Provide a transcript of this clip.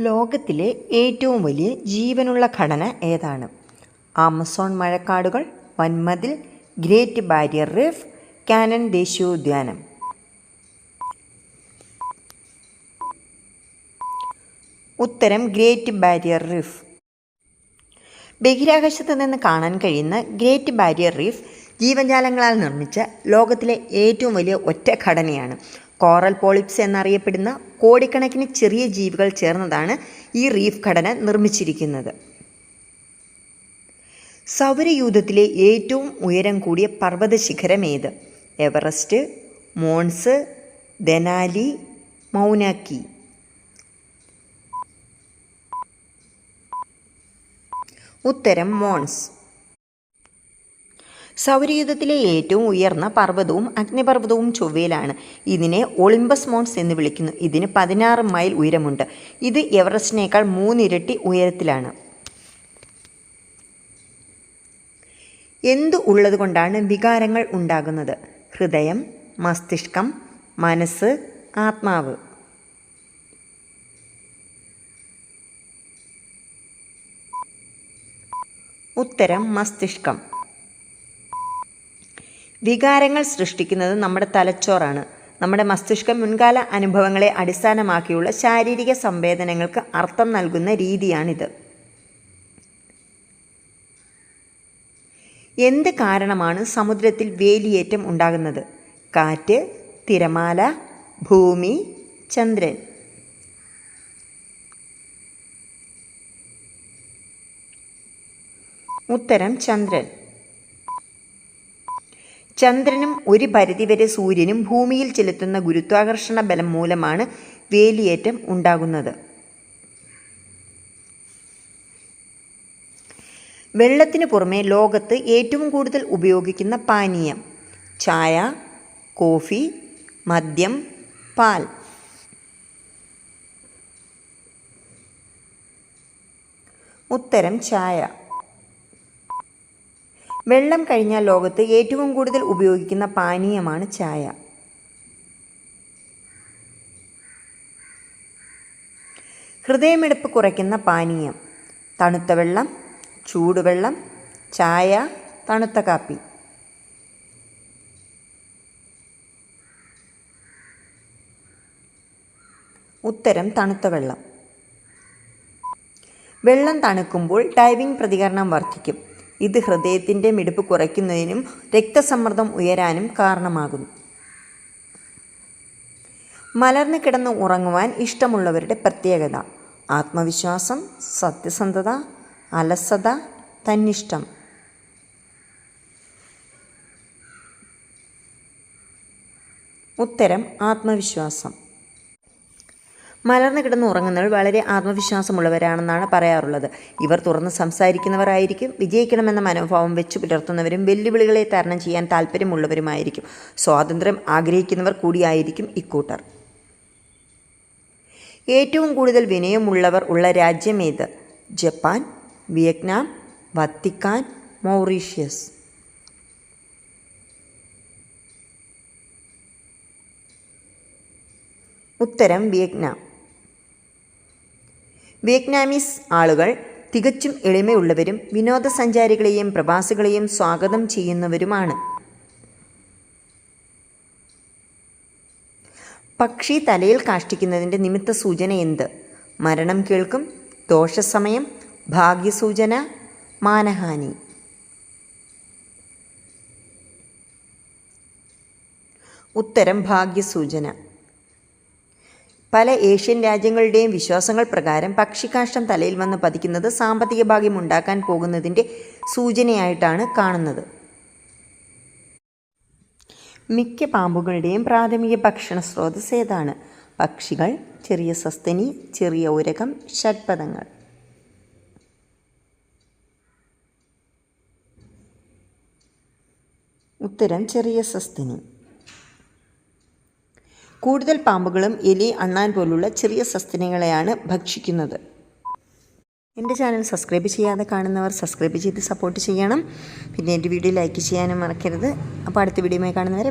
ലോകത്തിലെ ഏറ്റവും വലിയ ജീവനുള്ള ഘടന ഏതാണ്? ആമസോൺ മഴക്കാടുകൾ വൻമതിൽ ഗ്രേറ്റ് ബാരിയർ റീഫ് കാനൻ ദേശീയോദ്യാനം. ഉത്തരം ഗ്രേറ്റ് ബാരിയർ റീഫ്. ബഹിരാകാശത്ത് നിന്ന് കാണാൻ കഴിയുന്ന ഗ്രേറ്റ് ബാരിയർ റീഫ് ജീവജാലങ്ങളാൽ നിർമ്മിച്ച ലോകത്തിലെ ഏറ്റവും വലിയ ഒറ്റ ഘടനയാണ്. കോറൽ പോളിപ്സ് എന്നറിയപ്പെടുന്ന കോടിക്കണക്കിന് ചെറിയ ജീവികൾ ചേർന്നതാണ് ഈ റീഫ് ഘടന നിർമ്മിച്ചിരിക്കുന്നത്. സൗരയൂഥത്തിലെ ഏറ്റവും ഉയരം കൂടിയ പർവത ശിഖരം ഏത്? Everest Mons Denali Mauna Kea. ഉത്തരം മോൺസ്. സൗരയൂഥത്തിലെ ഏറ്റവും ഉയർന്ന പർവതവും അഗ്നിപർവതവും ചൊവ്വയിലാണ്. ഇതിനെ ഒളിമ്പസ് മോൺസ് എന്ന് വിളിക്കുന്നു. ഇതിന് പതിനാറ് മൈൽ ഉയരമുണ്ട്. ഇത് എവറസ്റ്റിനേക്കാൾ മൂന്നിരട്ടി ഉയരത്തിലാണ്. എന്തു ഉള്ളതുകൊണ്ടാണ് വികാരങ്ങൾ ഉണ്ടാകുന്നത്? ഹൃദയം മസ്തിഷ്കം മനസ്സ് ആത്മാവ്. ഉത്തരം മസ്തിഷ്കം. വികാരങ്ങൾ സൃഷ്ടിക്കുന്നത് നമ്മുടെ തലച്ചോറാണ്. നമ്മുടെ മസ്തിഷ്കം മുൻകാല അനുഭവങ്ങളെ അടിസ്ഥാനമാക്കിയുള്ള ശാരീരിക സംവേദനങ്ങൾക്ക് അർത്ഥം നൽകുന്ന രീതിയാണിത്. എന്ത് കാരണമാണ് സമുദ്രത്തിൽ വേലിയേറ്റം ഉണ്ടാകുന്നത്? കാറ്റ് തിരമാല ഭൂമി ചന്ദ്രൻ. ഉത്തരം ചന്ദ്രൻ. ചന്ദ്രനും ഒരു പരിധിവരെ സൂര്യനും ഭൂമിയിൽ ചെലുത്തുന്ന ഗുരുത്വാകർഷണ ബലം മൂലമാണ് വേലിയേറ്റം ഉണ്ടാകുന്നത്. വെള്ളത്തിന് പുറമെ ലോകത്ത് ഏറ്റവും കൂടുതൽ ഉപയോഗിക്കുന്ന പാനീയം ചായ കോഫി മദ്യം പാൽ. ഉത്തരം ചായ. വെള്ളം കഴിഞ്ഞാൽ ലോകത്ത് ഏറ്റവും കൂടുതൽ ഉപയോഗിക്കുന്ന പാനീയമാണ് ചായ. ഹൃദയമിടിപ്പ് കുറയ്ക്കുന്ന പാനീയം. തണുത്ത വെള്ളം ചൂടുവെള്ളം ചായ തണുത്ത കാപ്പി. ഉത്തരം തണുത്ത വെള്ളം. വെള്ളം തണുക്കുമ്പോൾ ഡൈവിംഗ് പ്രതികരണം വർദ്ധിക്കും. ഇത് ഹൃദയത്തിന്റെ മിടിപ്പ് കുറയ്ക്കുന്നതിനും രക്തസമ്മർദ്ദം ഉയരാനും കാരണമാകുന്നു. മലർന്നു കിടന്ന് ഉറങ്ങുവാൻ ഇഷ്ടമുള്ളവരുടെ പ്രത്യേകത. ആത്മവിശ്വാസം സത്യസന്ധത അലസത തന്നിഷ്ടം. ഉത്തരം ആത്മവിശ്വാസം. മലർന്നു കിടന്ന് ഉറങ്ങുന്നവർ വളരെ ആത്മവിശ്വാസമുള്ളവരാണെന്നാണ് പറയാറുള്ളത്. ഇവർ തുറന്ന് സംസാരിക്കുന്നവരായിരിക്കും വിജയിക്കണമെന്ന മനോഭാവം വെച്ചു പുലർത്തുന്നവരും വെല്ലുവിളികളെ തരണം ചെയ്യാൻ താല്പര്യമുള്ളവരുമായിരിക്കും. സ്വാതന്ത്ര്യം ആഗ്രഹിക്കുന്നവർ കൂടിയായിരിക്കും ഇക്കൂട്ടർ. ഏറ്റവും കൂടുതൽ വിനയമുള്ളവർ ഉള്ള രാജ്യം ഏത്? Japan Vietnam Vatican Mauritius. ഉത്തരം വിയറ്റ്നാം. വിയറ്റ്നാമീസ് ആളുകൾ തികച്ചും എളിമയുള്ളവരും വിനോദസഞ്ചാരികളെയും പ്രവാസികളെയും സ്വാഗതം ചെയ്യുന്നവരുമാണ്. പക്ഷി തലയിൽ കാഷ്ടിക്കുന്നതിന്റെ നിമിത്ത സൂചന എന്ത്? മരണം കേൾക്കും ദോഷസമയം ഭാഗ്യസൂചന മാനഹാനി. ഉത്തരം ഭാഗ്യസൂചന. പല ഏഷ്യൻ രാജ്യങ്ങളുടെയും വിശ്വാസങ്ങൾ പ്രകാരം പക്ഷിക്കാഷ്ടം തലയിൽ വന്ന് പതിക്കുന്നത് സാമ്പത്തിക ഭാഗ്യം ഉണ്ടാക്കാൻ പോകുന്നതിന്റെ സൂചനയായിട്ടാണ് കാണുന്നത്. മിക്ക പാമ്പുകളുടെയും പ്രാഥമിക ഭക്ഷണ സ്രോതസ് ഏതാണ്? പക്ഷികൾ ചെറിയ സസ്തനി ചെറിയ ഉരകം ഷഡ്പദങ്ങൾ. ഉത്തരം ചെറിയ സസ്തനി. കൂടുതൽ പാമ്പുകളും എലി അണ്ണാൻ പോലുള്ള ചെറിയ സസ്തനങ്ങളെയാണ് ഭക്ഷിക്കുന്നത്. എന്റെ ചാനൽ സബ്സ്ക്രൈബ് ചെയ്യാതെ കാണുന്നവർ സബ്സ്ക്രൈബ് ചെയ്ത് സപ്പോർട്ട് ചെയ്യണം. പിന്നെ എന്റെ വീഡിയോ ലൈക്ക് ചെയ്യാനും മറക്കരുത്. അപ്പോൾ അടുത്ത വീഡിയോയുമായി കാണുന്നവരെ